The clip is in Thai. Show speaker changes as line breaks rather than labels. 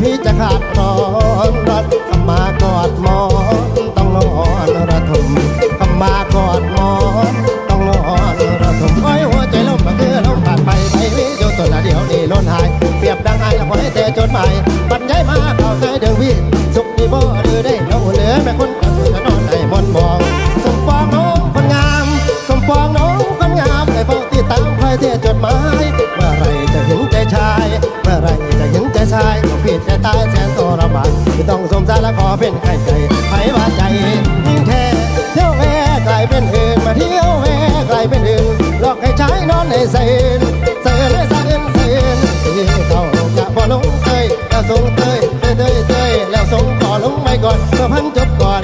พี่จะขาดนอนรัดคำมากอดหมอนต้องนอนระทมคำมากอดหมอนต้องนอนระทมโอ้ยหัวใจลมมาคือลมผ่านไปไปวิโยตัวน้าเดียวนี่ล้นหาย เปรียบดังไอ้ละคนให้แต่จดหมายปัญญามาเข้าใจเดืองพี่สุขดีบ่หรือได้น้องเหลือแม่คนกันจะนอนให้มนมองสมปองน้องคนงาม สมปองน้องคนงามให้เฝ้าติดตามใครเที่จดหมายเมื่อไรจะเห็นใจชายเมื่อไรจะเห็นใจชาย ผิดแต่ตายแสนทรมานไม่ต้องสมสารและขอเป็นไข่ไก่ไผว่าใจยิ่งแท้เที่ยวแม่กลายเป็นอื่นมาเที่ยวแม่กลายเป็นอื่นหลอกให้ใช้นอนในเซนเซนเลยเซนเซนที่เขาจะบ่ลงเตยแล้วส่งเตยเตยเตยเตยแล้วส่งขอลงไปก่อนเพื่อพันจบก่อน